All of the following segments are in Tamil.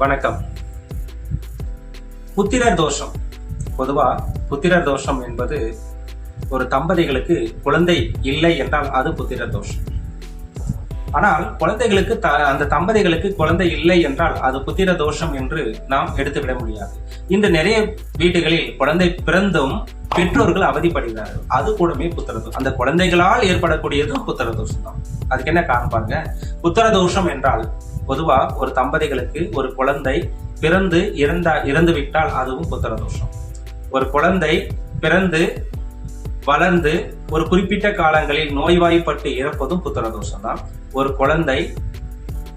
வணக்கம். புத்திரர் தோஷம். பொதுவா புத்திரர் தோஷம் என்பது ஒரு தம்பதிகளுக்கு குழந்தை இல்லை என்றால் அது புத்திரர் தோஷம். ஆனால் குழந்தைகளுக்கு த அந்த தம்பதிகளுக்கு குழந்தை இல்லை என்றால் அது புத்திர தோஷம் என்று நாம் எடுத்துவிட முடியாது. இந்த நிறைய வீடுகளில் குழந்தை பிறந்தும் பெற்றோர்கள் அவதிப்படுகிறார்கள். அது கூடமே புத்திர தோஷம். அந்த குழந்தைகளால் ஏற்படக்கூடியதும் புத்திர தோஷம் தான் அதுக்கு என்ன காரணம் பாருங்க. புத்திர தோஷம் என்றால் பொதுவா ஒரு தம்பதிகளுக்கு ஒரு குழந்தை பிறந்து இறந்தா இறந்து விட்டால் அதுவும் புத்திர தோஷம் ஒரு குழந்தை பிறந்து வளர்ந்து ஒரு குறிப்பிட்ட காலங்களில் நோய்வாய்ப்பட்டு இறப்பதும் புத்திர தோஷம் தான் ஒரு குழந்தை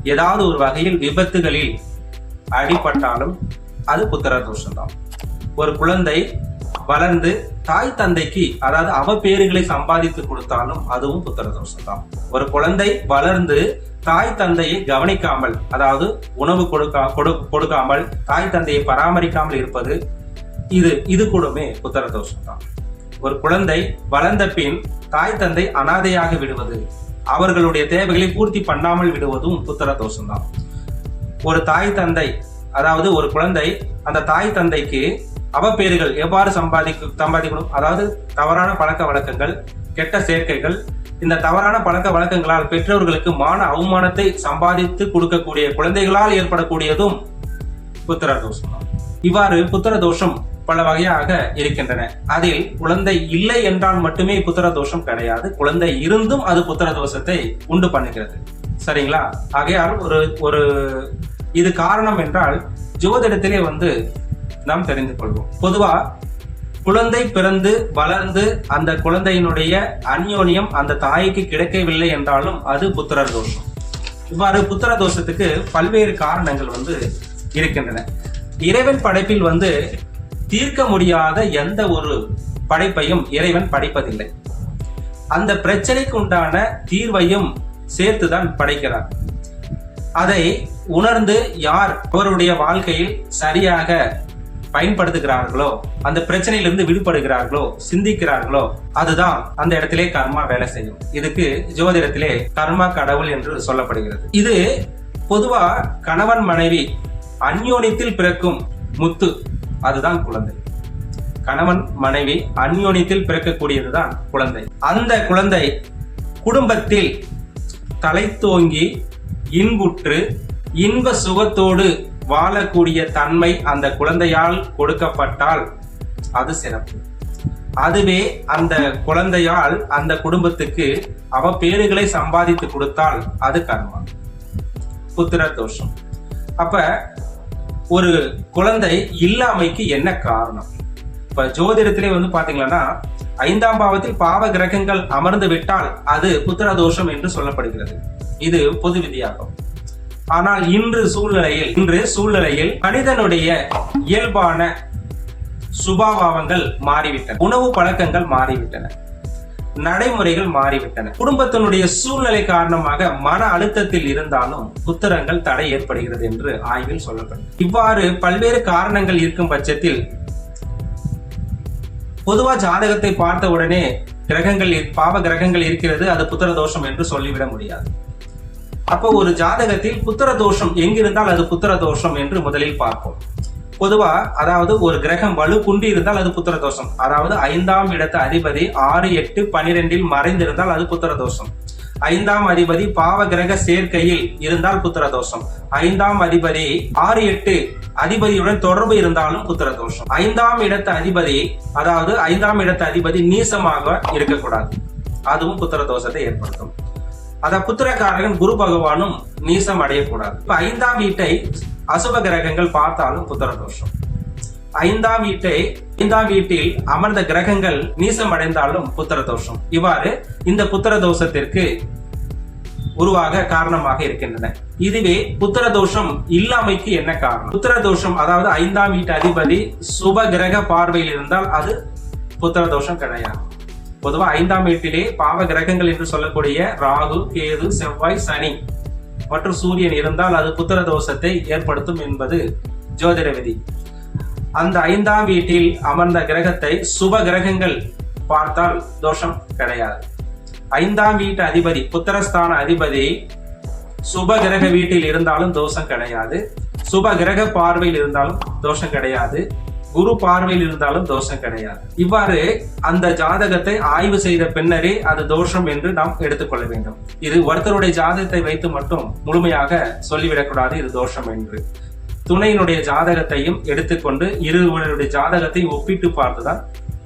ஏதாவது ஒரு வகையில் விபத்துகளில் அடிபட்டாலும் அது புத்திர தோஷம்தான் ஒரு குழந்தை வளர்ந்து தாய் தந்தைக்கு அதாவது அவ பேறுகளை சம்பாதித்து கொடுத்தாலும் அதுவும் புத்திர தோஷம்தான் ஒரு குழந்தை வளர்ந்து தாய் தந்தையை கவனிக்காமல் அதாவது உணவு கொடுக்கா கொடு கொடுக்காமல் தாய் தந்தையை பராமரிக்காமல் இருப்பது இது இது கூடமே புத்திர தோஷம் தான். ஒரு குழந்தை வளர்ந்த பின் தாய் தந்தை அனாதையாக விடுவது அவர்களுடைய தேவைகளை பூர்த்தி பண்ணாமல் விடுவதும் புத்திர தோஷம் தான். ஒரு தாய் தந்தை அதாவது ஒரு குழந்தை அந்த தாய் தந்தைக்கு அவப்பேறுகள் எவ்வாறு சம்பாதிக்க சம்பாதிக்கணும்? அதாவது தவறான பழக்க வழக்கங்கள் கெட்ட சேர்க்கைகள் இந்த தவறான பழக்க வழக்கங்களால் பெற்றோர்களுக்கு மான அவமானத்தை சம்பாதித்து கொடுக்கக்கூடிய குழந்தைகளால் ஏற்படக்கூடியதும் புத்திர தோஷம் இவ்வாறு புத்திர தோஷம் பல வகையாக இருக்கின்றன. அதில் குழந்தை இல்லை என்றால் மட்டுமே புத்திர தோஷம் கிடையாது. குழந்தை இருந்தும் அது புத்திர தோஷத்தை உண்டு பண்ணுகிறது. சரிங்களா? ஆகையால் ஒரு ஒரு இது காரணம் என்றால் ஜோதிடத்திலே வந்து நாம் தெரிந்து கொள்வோம். பொதுவா குழந்தை பிறந்து வளர்ந்து அந்த குழந்தையினுடைய அந்யோன்யம் அந்த தாய்க்கு கிடைக்கவில்லை என்றாலும் அது புத்திரர் தோஷம் இவ்வாறு புத்திர தோஷத்துக்கு பல்வேறு காரணங்கள் வந்து இருக்கின்றன. இறைவன் படைப்பில் வந்து தீர்க்க முடியாத எந்த ஒரு படைப்பையும் இறைவன் படைப்பதில்லை. அந்த பிரச்சனைக்கு உண்டான தீர்வையும் சேர்த்துதான் படைக்கிறார் அதை உணர்ந்து யார் அவருடைய வாழ்க்கையில் சரியாக பயன்படுத்துகிறார்களோ அந்த பிரச்சனையிலிருந்து விடுபடுகிறார்களோ சிந்திக்கிறார்களோ அதுதான் அந்த இடத்திலே கர்மா வேலை செய்யும். இதுக்கு ஜோதிடத்திலே கர்மா கடவுள் என்று சொல்லப்படுகிறது. இது பொதுவா கணவன் மனைவி அந்யோனியத்தில் பிறக்கும் முத்து அதுதான் குழந்தை. கணவன் மனைவி அந்யோனியத்தில் பிறக்கக்கூடியதுதான் குழந்தை. அந்த குழந்தை குடும்பத்தில் தலைத்தோங்கி இன்புற்று இன்ப சுகத்தோடு வாழக்கூடிய தன்மை அந்த குழந்தையால் கொடுக்கப்பட்டால் அது சிறப்பு. அதுவே அந்த குழந்தையால் அந்த குடும்பத்துக்கு அவ பேறுகளை சம்பாதித்து கொடுத்தால் அது கர்மா. புத்திர தோஷம். அப்ப ஒரு குழந்தை இல்லாமைக்கு என்ன காரணம்? இப்ப ஜோதிடத்திலே வந்து பாத்தீங்கன்னா ஐந்தாம் பாவத்தில் பாவ கிரகங்கள் அமர்ந்து விட்டால் அது புத்திர தோஷம் என்று சொல்லப்படுகிறது. இது பொது விதியாகும் ஆனால் இன்று சூழ்நிலையில் இன்று சூழ்நிலையில் மனிதனுடைய இயல்பான சுபாவங்கள் மாறிவிட்டன. உணவு பழக்கங்கள் மாறிவிட்டன. நடைமுறைகள் மாறிவிட்டன. குடும்பத்தினுடைய சூழ்நிலை காரணமாக மன அழுத்தத்தில் இருந்தாலும் புத்திரங்கள் தடை ஏற்படுகிறது என்று ஆய்வில் சொல்லப்படும் இவ்வாறு பல்வேறு காரணங்கள் இருக்கும் பட்சத்தில் பொதுவா ஜாதகத்தை பார்த்த உடனே கிரகங்கள் பாவ கிரகங்கள் இருக்கிறது அது புத்திர தோஷம் என்று சொல்லிவிட முடியாது. அப்போ ஒரு ஜாதகத்தில் புத்திர தோஷம் எங்கிருந்தால் அது புத்திர தோஷம் என்று முதலில் பார்ப்போம். பொதுவா அதாவது ஒரு கிரகம் வலு குண்டி இருந்தால் அது புத்திர தோஷம் அதாவது ஐந்தாம் இடத்து அதிபதி ஆறு எட்டு பனிரெண்டில் மறைந்திருந்தால் அது புத்திர தோஷம் ஐந்தாம் அதிபதி பாவ கிரக சேர்க்கையில் இருந்தால் புத்திர தோஷம் ஐந்தாம் அதிபதி ஆறு எட்டு அதிபதியுடன் தொடர்பு இருந்தாலும் புத்திர தோஷம் ஐந்தாம் இடத்து அதிபதி அதாவது ஐந்தாம் இடத்து அதிபதி நீசமாக இருக்கக்கூடாது. அதுவும் புத்திர தோஷத்தை ஏற்படுத்தும். அத புத்திரக்காரகன் குரு பகவானும் நீசம் அடையக்கூடாது. இப்ப ஐந்தாம் வீட்டை அசுப கிரகங்கள் பார்த்தாலும் புத்திர தோஷம். ஐந்தாம் வீட்டை ஐந்தாம் வீட்டில் அமர்ந்த கிரகங்கள் நீசம் அடைந்தாலும் புத்திர தோஷம். இவ்வாறு இந்த புத்திர தோஷத்திற்கு உருவாக காரணமாக இருக்கின்றன. இதுவே புத்திர தோஷம் இல்லாமைக்கு என்ன காரணம்? புத்திர தோஷம் அதாவது ஐந்தாம் வீட்டு அதிபதி சுப கிரக பார்வையில் இருந்தால் அது புத்திர தோஷம் கிடையாது. பொதுவா ஐந்தாம் வீட்டிலே பாவ கிரகங்கள் என்று சொல்லக்கூடிய ராகு கேது செவ்வாய் சனி மற்றும் சூரியன் இருந்தால் அது புத்திர தோஷத்தை ஏற்படுத்தும் என்பது ஜோதிட விதி. அந்த ஐந்தாம் வீட்டில் அமர்ந்த கிரகத்தை சுப கிரகங்கள் பார்த்தால் தோஷம் கிடையாது. ஐந்தாம் வீட்டு அதிபதி புத்திரஸ்தான அதிபதி சுப கிரக வீட்டில் இருந்தாலும் தோஷம் கிடையாது. சுப கிரக பார்வையில் இருந்தாலும் தோஷம் கிடையாது. குரு பார்வையில் இருந்தாலும் தோஷம் கிடையாது. இவ்வாறு அந்த ஜாதகத்தை ஆய்வு செய்த பின்னரே அது தோஷம் என்று நாம் எடுத்துக்கொள்ள வேண்டும். இது ஒருத்தருடைய ஜாதகத்தை வைத்து மட்டும் முழுமையாக சொல்லிவிடக்கூடாது இது தோஷம் என்று. துணையினுடைய ஜாதகத்தையும் எடுத்துக்கொண்டு இருவருடைய ஜாதகத்தை ஒப்பிட்டு பார்த்துதான்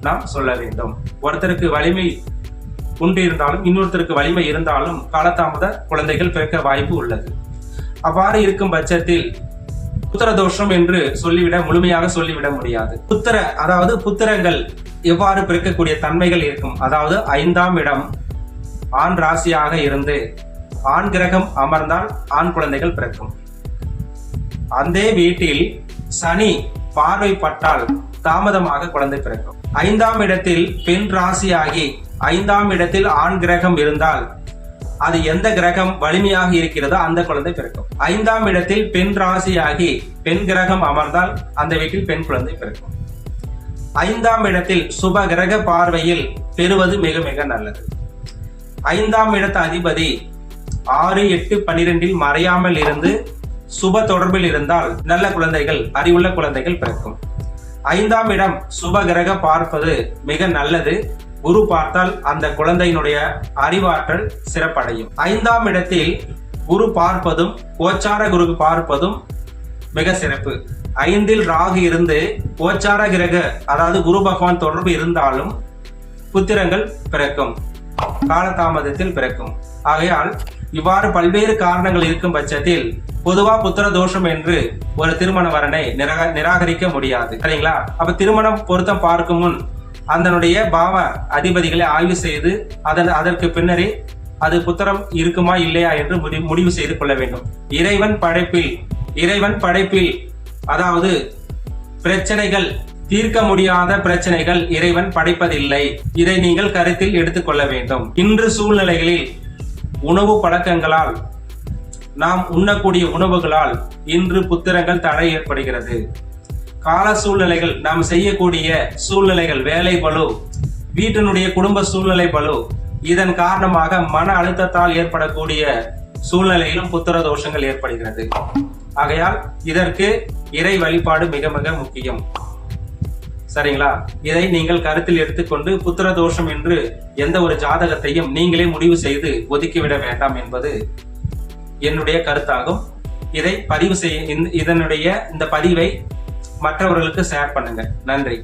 நாம் சொல்ல வேண்டும். ஒருத்தருக்கு வலிமை உண்டு இருந்தாலும் இன்னொருத்தருக்கு வலிமை இருந்தாலும் காலதாமத குழந்தைகள் பிறக்க வாய்ப்பு உள்ளது. அவ்வாறு இருக்கும் பட்சத்தில் புத்திர தோஷம் என்று சொல்லிவிட முழுமையாக சொல்லிவிட முடியாது. புத்திர அதாவது புத்திரங்கள் எவ்வாறு பிறக்கக்கூடிய தன்மைகள் இருக்கும்? அதாவது ஐந்தாம் இடம் ஆண் ராசியாக இருந்து ஆண் கிரகம் அமர்ந்தால் ஆண் குழந்தைகள் பிறக்கும். அந்த வீட்டில் சனி பார்வைப்பட்டால் தாமதமாக குழந்தை பிறக்கும். ஐந்தாம் இடத்தில் பெண் ராசியாகி ஐந்தாம் இடத்தில் ஆண் கிரகம் இருந்தால் அது எந்த கிரகம் வலிமையாக இருக்கிறதோ அந்த குழந்தை பிறக்கும். ஐந்தாம் இடத்தில் பெண் ராசியாகி பெண் கிரகம் அமர்ந்தால் அந்த வீட்டில் பெண் குழந்தை பிறக்கும். ஐந்தாம் இடத்தில் சுப கிரக பார்வையில் பெறுவது மிக மிக நல்லது. ஐந்தாம் இடத்து அதிபதி ஆறு எட்டு பனிரெண்டில் மறையாமல் இருந்து சுப தொடர்பில் இருந்தால் நல்ல குழந்தைகள் அறிவுள்ள குழந்தைகள் பிறக்கும். ஐந்தாம் இடம் சுப கிரக பார்ப்பது மிக நல்லது. குரு பார்த்தால் அந்த குழந்தையினுடைய அறிவாற்றல் சிறப்படையும். ஐந்தாம் இடத்தில் குரு பார்ப்பதும் கோச்சார குரு பார்ப்பதும் மிக சிறப்பு. ஐந்தில் ராகு இருந்து கோச்சார கிரக அதாவது குரு பகவான் தொடர்பு இருந்தாலும் புத்திரங்கள் பிறக்கும். காலதாமதத்தில் பிறக்கும். ஆகையால் இவ்வாறு பல்வேறு காரணங்கள் இருக்கும் பட்சத்தில் பொதுவா புத்திர தோஷம் என்று ஒரு திருமண வரனை நிராக நிராகரிக்க முடியாது. சரிங்களா? அப்ப திருமணம் பொருத்தம் பார்க்கும் முன் அதனுடைய பாவ அதிபதிகளை ஆய்வு செய்து அதன் அதற்கு பின்னரே அது புத்திரம் இருக்குமா இல்லையா என்று முடி முடிவு செய்து கொள்ள வேண்டும். இறைவன் படைப்பில் இறைவன் படைப்பில் அதாவது பிரச்சனைகள் தீர்க்க முடியாத பிரச்சனைகள் இறைவன் படைப்பதில்லை. இதை நீங்கள் கருத்தில் எடுத்துக்கொள்ள வேண்டும். இன்று சூழ்நிலைகளில் உணவு பழக்கங்களால் நாம் உண்ணக்கூடிய உணவுகளால் இன்று புத்திரங்கள் தடை ஏற்படுகிறது. கால சூழ்நிலைகள் நாம் செய்யக்கூடிய சூழ்நிலைகள் வேலை பலு வீட்டினுடைய குடும்ப சூழ்நிலை பலு இதன் காரணமாக மன அழுத்தத்தால் ஏற்படக்கூடிய சூழ்நிலையிலும் புத்திர தோஷங்கள் ஏற்படுகிறது. ஆகையால் இதற்கு இறை வழிபாடு மிக மிக முக்கியம். சரிங்களா? இதை நீங்கள் கருத்தில் எடுத்துக்கொண்டு புத்திர தோஷம் என்று எந்த ஒரு ஜாதகத்தையும் நீங்களே முடிவு செய்து ஒதுக்கிவிட வேண்டாம் என்பது என்னுடைய கருத்தாகும். இதை பதிவு செய்ய இதனுடைய இந்த பதிவை மற்றவர்களுக்கு ஷேர் பண்ணுங்க. நன்றி.